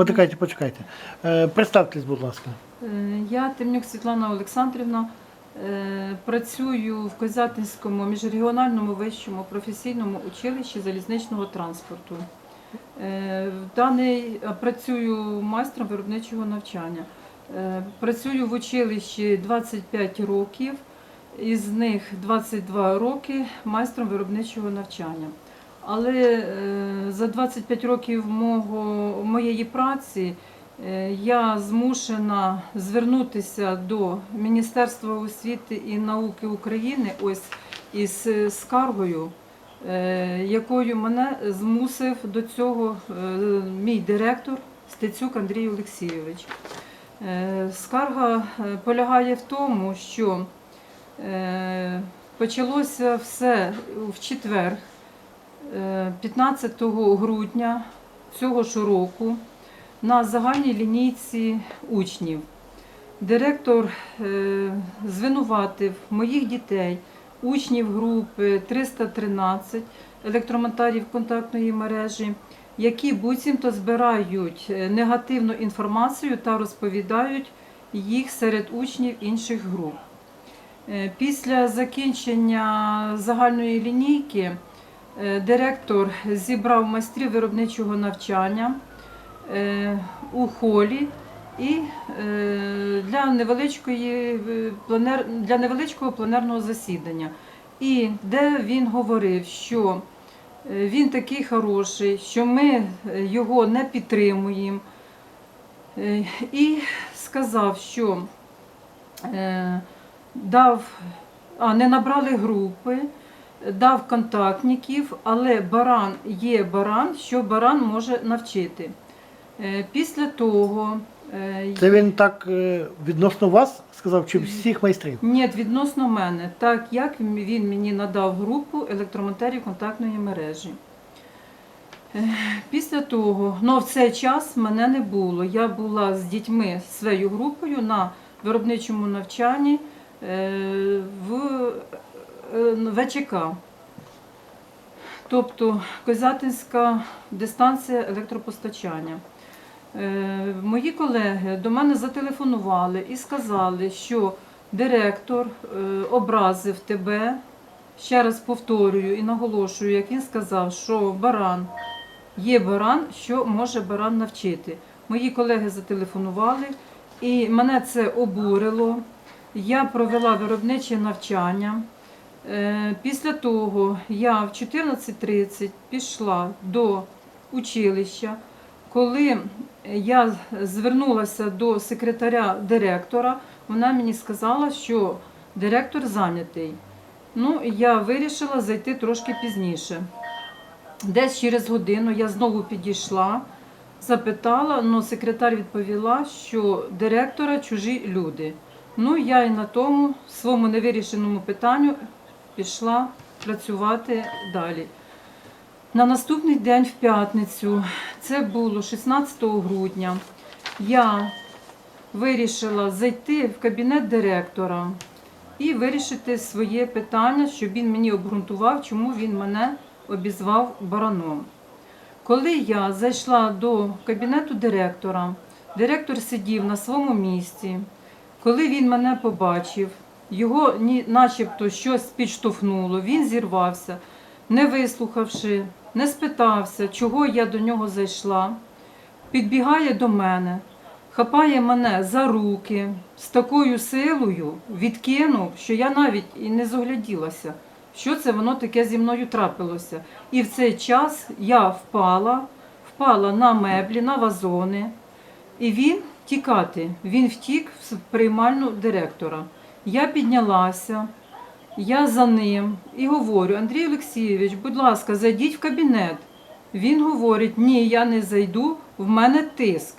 Почекайте, почекайте. Е, Представтесь, будь ласка. Е, Я Темнюк Світлана Олександрівна. е, Працюю в Козятинському міжрегіональному вищому професійному училищі залізничного транспорту. В Даний працюю майстром виробничого навчання. Працюю в училищі 25 років, із них 22 роки майстром виробничого навчання. Але е, за 25 років мого, моєї праці Е, Я змушена звернутися до Міністерства освіти і науки України ось із е, скаргою, якою мене змусив до цього мій директор Стецюк Андрій Олексійович. Скарга полягає в тому, що почалося все в четвер, 15 грудня цього ж року на загальній лінійці учнів. Директор е, звинуватив моїх дітей, учнів групи 313 електромонтарів контактної мережі, які буцімто збирають е, негативну інформацію та розповідають їх серед учнів інших груп. Е, Після закінчення загальної лінійки е, директор зібрав майстрів виробничого навчання е, у холі і е, для, невеличкої, е, для невеличкого пленерного засідання. І де він говорив, що е, він такий хороший, що ми е, його не підтримуємо. Е, І сказав, що е, дав, а не набрали групи, дав контактників, але баран є баран, що баран може навчити. Е, Після того е, Це він так е, відносно вас сказав, чи всіх майстрів? ні, відносно мене, так як він мені надав групу електромонтерів контактної мережі. Після того, ну в цей час мене не було. Я була з дітьми своєю групою на виробничому навчанні в ВЧК. Тобто Козятинська дистанція електропостачання. Е, Мої колеги до мене зателефонували і сказали, що директор е, образив тебе. Ще раз повторюю і наголошую, як він сказав, що баран є баран, що може баран навчити. Мої колеги зателефонували, і мене це обурило. Я провела виробниче навчання. Е, Після того я в 14.30 пішла до училища. Коли я звернулася до секретаря директора, вона мені сказала, що директор зайнятий. Ну, я вирішила зайти трошки пізніше. Десь через годину я знову підійшла, запитала, але секретар відповіла, що директора чужі люди. Ну, я і на тому своєму невирішеному питанню пішла працювати далі. На наступний день, в п'ятницю, це було 16 грудня, я вирішила зайти в кабінет директора і вирішити своє питання, щоб він мені обґрунтував, чому він мене обізвав бараном. Коли я зайшла до кабінету директора, директор сидів на своєму місці. Коли він мене побачив, його начебто щось підштовхнуло, він зірвався, не вислухавши, не спитався, чого я до нього зайшла, підбігає до мене, хапає мене за руки з такою силою, відкинув, що я навіть і не зогляділася, що це воно таке зі мною трапилося. І в цей час я впала, впала на меблі, на вазони. І він тікати. Він втік в приймальну директора. Я піднялася, я за ним і говорю: Андрій Олексійович, будь ласка, зайдіть в кабінет. Він говорить: ні, я не зайду, в мене тиск.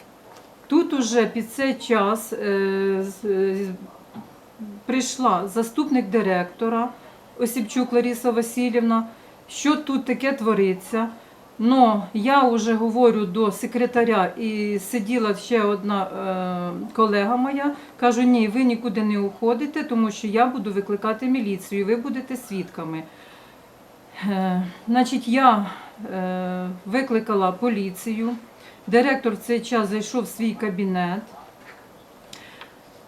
Тут уже під цей час е, е, прийшла заступник директора Осіпчук Лариса Васильівна, що тут таке твориться. Но я вже говорю до секретаря і сиділа ще одна е, колега моя. Кажу, ні, ви нікуди не уходите, тому що я буду викликати міліцію, ви будете свідками. Е, значить, я е, викликала поліцію. Директор в цей час зайшов в свій кабінет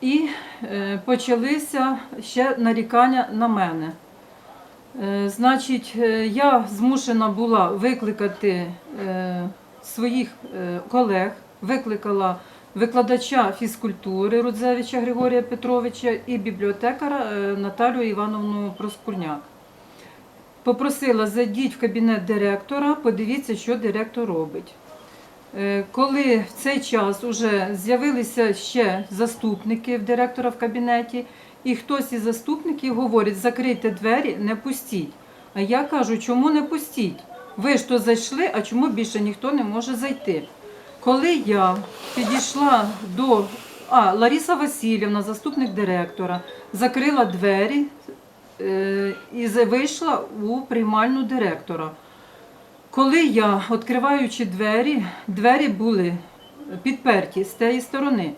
і е, почалися ще нарікання на мене. Е, Значить, е, я змушена була викликати е, своїх колег, викликала викладача фізкультури Рудзевича Григорія Петровича і бібліотекара Наталію Івановну Проскурняк. Попросила зайдіть в кабінет директора, подивіться, що директор робить. Коли в цей час вже з'явилися ще заступники директора в кабінеті, і хтось із заступників говорить, закрийте двері, не пустіть. А я кажу, чому не пустіть? Ви ж то зайшли, а чому більше ніхто не може зайти? Коли я підійшла до а, Лариса Васильівна, заступник директора, закрила двері е, і вийшла у приймальну директора. Коли я, відкриваючи двері, двері були підперті з тієї сторони.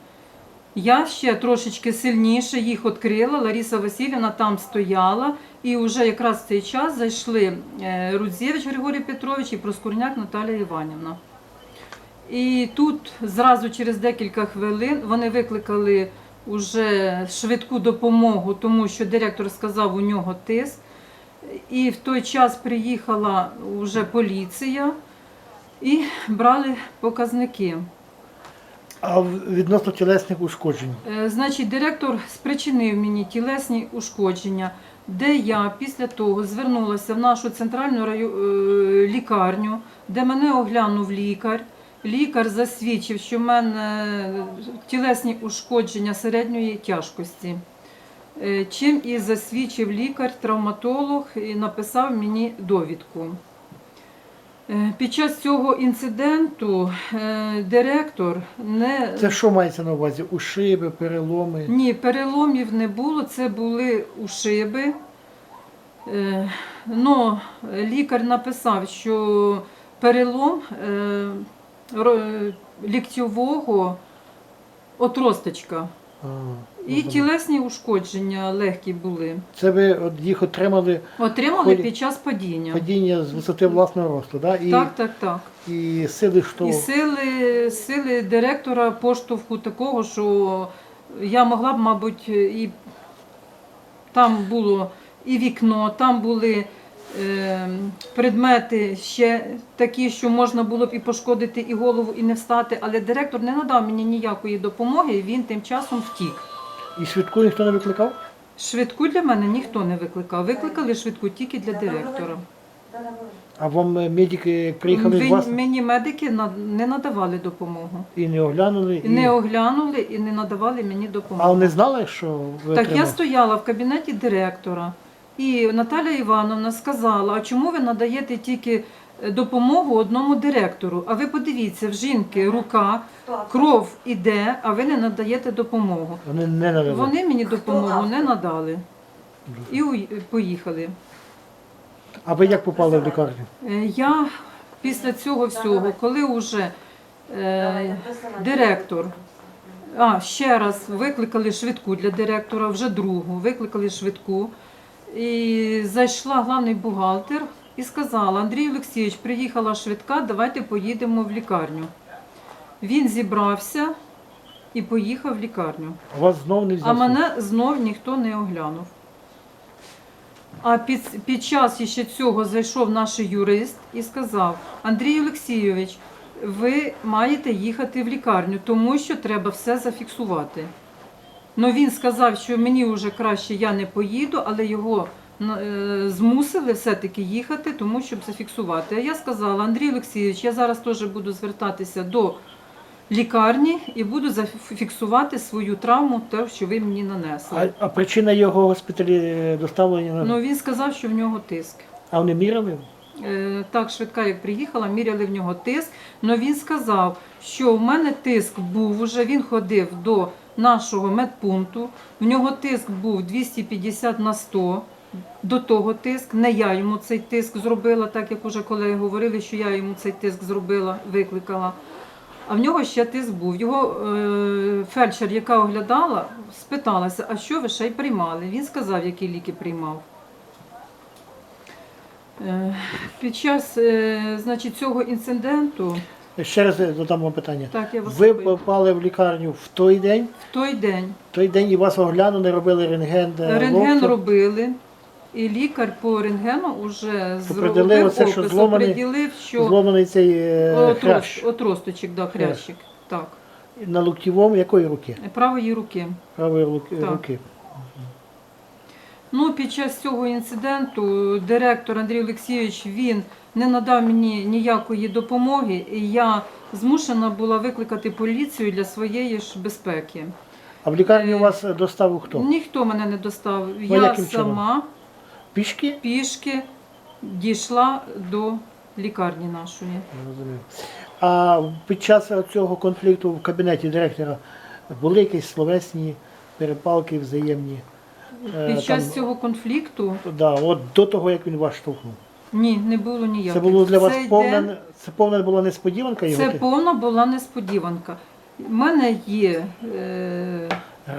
Я ще трошечки сильніше їх відкрила. Лариса Васильівна там стояла, і вже якраз в цей час зайшли е, Рудзєвич Григорій Петрович і Проскурняк Наталія Іванівна. І тут зразу через декілька хвилин вони викликали уже швидку допомогу, тому що директор сказав, у нього тиск. І в той час приїхала вже поліція і брали показники. А відносно тілесних ушкоджень. Е, Значить, директор спричинив мені тілесні ушкодження, де я після того звернулася в нашу центральну е, лікарню, де мене оглянув лікар. Лікар засвідчив, що в мене тілесні ушкодження середньої тяжкості. Е, Чим і засвідчив лікар-травматолог і написав мені довідку. Е, Під час цього інциденту е, директор не Це що мається на увазі? Ушиби, переломи. ні, переломів не було, це були ушиби. Е, Но лікар написав, що перелом ліктьового отросточка. А, І тілесні ушкодження легкі були. Це ви от їх отримали Отримали Ході- під час падіння. падіння з висоти власного росту, да? і, Так, так, так. і сили що? І сили, сили директора поштовху такого, що я могла б, мабуть, і там було і вікно, там були е, предмети ще такі, що можна було б і пошкодити і голову, і не встати. Але директор не надав мені ніякої допомоги, він тим часом втік. І швидку ніхто не викликав? Швидку для мене ніхто не викликав. Викликали швидку тільки для директора. А вам е, медики приїхали з вас Мені медики не надавали допомогу. і не оглянули? І... Не оглянули і не надавали мені А допомогу. вони знали, що ви Так я стояла в кабінеті директора, і Наталя Івановна сказала: а чому ви надаєте тільки допомогу одному директору? А ви подивіться, в жінки рука, кров іде, а ви не надаєте допомогу. Вони не надали. Вони мені допомогу не надали і поїхали. А ви як попали в лікарню? Е, Я після цього всього, коли вже е, директор, а ще раз викликали швидку для директора, вже другу, викликали швидку. І зайшла главний бухгалтер і сказала: Андрій Олексійович, приїхала швидка, давайте поїдемо в лікарню. Він зібрався і поїхав в лікарню. А вас знов не? А мене знов ніхто не оглянув. А під, під час ще цього зайшов наш юрист і сказав: Андрій Олексійович, ви маєте їхати в лікарню, тому що треба все зафіксувати. Ну він сказав, що мені вже краще я не поїду, але його змусили все-таки їхати, тому щоб зафіксувати. А я сказала, Андрій Олексійович, я зараз теж буду звертатися до лікарні і буду зафіксувати свою травму, те, що ви мені нанесли. А, а причина його госпіталі доставлення? Ну він сказав, що в нього тиск. А вони міряли? Е, Так, швидка, як приїхала, міряли в нього тиск. але він сказав, що в мене тиск був уже. Він ходив до нашого медпункту. В нього тиск був 250 на 100. До того тиск, не я йому цей тиск зробила, так як уже колеги говорили, що я йому цей тиск зробила, викликала. А в нього ще тиск був. Його е, фельдшер, яка оглядала, спиталася, а що ви ще й приймали? Він сказав, які ліки приймав. Е, Під час е, значить, цього інциденту Ще раз задам вам питання. Так, я вас Ви слухаю. попали в лікарню в той день, В той день в той день і вас оглянули, робили рентген. е, рентген локтя. робили, і лікар по рентгену вже зробив оце, що опис, зломаний- определив, що Зломаний цей е, отрос- хрящ. отросточок, да, хрящик. Так, На локтєвому якої руки? правої руки. Правої руки. Так. руки. Ну, під час цього інциденту директор Андрій Олексійович він не надав мені ніякої допомоги, і я змушена була викликати поліцію для своєї ж безпеки. А в лікарні Е, у вас доставив хто? Ніхто мене не достав. Ну, я яким чином? сама Пішки? пішки дійшла до лікарні нашої. Розумію. А під час цього конфлікту в кабінеті директора були якісь словесні перепалки взаємні? Е, Під час там- цього конфлікту Да, от до того, як він вас штовхнув. ні, не було ніяких. Це було для вас Цей повна, це повна була несподіванка його? Це повна була несподіванка. У мене є е,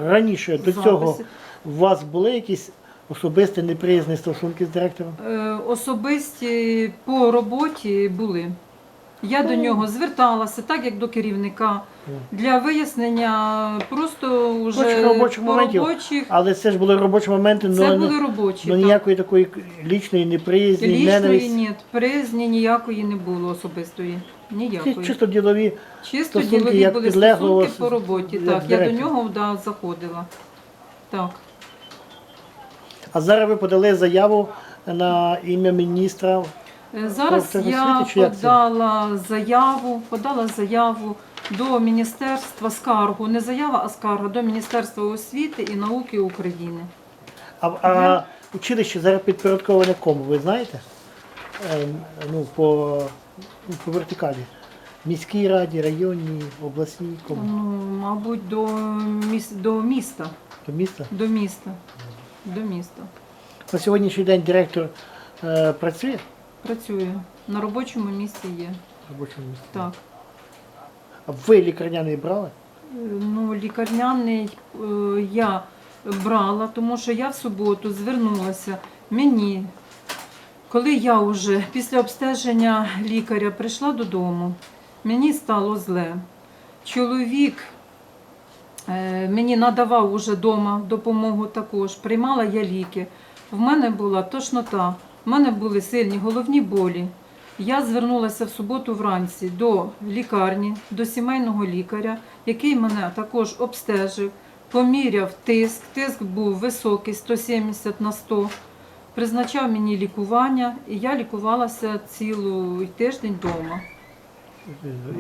Раніше до записи. цього у вас були якісь особисті неприязні стосунки з директором? Е, особисті по роботі були. Я Ну. до нього зверталася, так як до керівника, для вияснення просто вже Робочих по моментів. робочих. Але це ж були робочі моменти, Це ну, були робочі. ну так. ніякої такої лічної неприязні, Лічної ненависті. ні, приязні ніякої не було особистої. Ці Ніякої. Чисто ділові Чисто стосунки, ділові як були підлеглого стосунки по роботі. Так, я до нього да, заходила. Так. А зараз ви подали заяву на ім'я міністра. Е, Зараз я це? подала заяву, подала заяву до Міністерства скаргу, не заява, а скарга до Міністерства освіти і науки України. А, а училище зараз підпорядковане кому, ви знаєте? Е, ну, по, по вертикалі. Міській раді, районній, обласній, кому? Ну, мабуть, до, міс... до міста. До міста. До міста. До міста. На сьогоднішній день директор е, працює Працює. На робочому місці є. в робочому місці. Так. А ви лікарняний брали? Е, Ну, лікарняний е, я брала, тому що я в суботу звернулася мені, коли я вже після обстеження лікаря прийшла додому, мені стало зле. Чоловік мені надавав уже вдома допомогу також, приймала я ліки. В мене була тошнота, в мене були сильні головні болі. Я звернулася в суботу вранці до лікарні, до сімейного лікаря, який мене також обстежив, поміряв тиск. Тиск був високий, 170 на 100. Призначав мені лікування, і я лікувалася цілий тиждень вдома.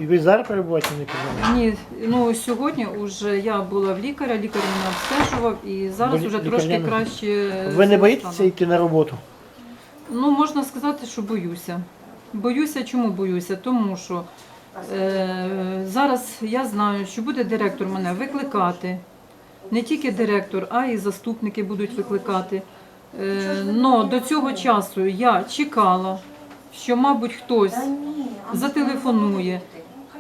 І ви зараз перебуваєте на лікарні? Ні, ну сьогодні вже я була в лікаря, лікар мене обстежував, і зараз Бо вже лікарня трошки не- краще. Ви не боїтеся йти на роботу? Ну, можна сказати, що боюся. Боюся, чому боюся? Тому що е, зараз я знаю, що буде директор мене викликати. Не тільки директор, а й заступники будуть викликати. Е, но до цього часу я чекала, що, мабуть, хтось зателефонує,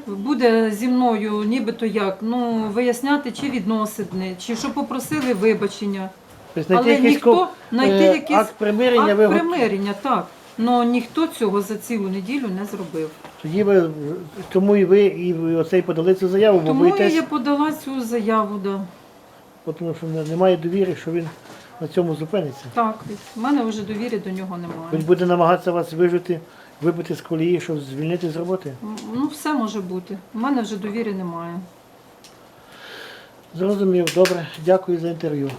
буде зі мною нібито як ну, виясняти, чи відносини, чи що попросили вибачення. Тобто знайти Але якийсь ніхто ко- знайти е, якийсь акт примирення Акт ви го- примирення, так. Но ніхто цього за цілу неділю не зробив. Тоді ви тому і ви і ви оцей подали цю заяву, бо Тому боїтесь, я подала цю заяву. Да. бо тому що не- немає довіри, що він на цьому зупиниться. Так, в мене вже довіри до нього немає. Він буде намагатися вас вижити, вибити з колії, щоб звільнити з роботи? Ну, все може бути. У мене вже довіри немає. Зрозумів, добре, дякую за інтерв'ю.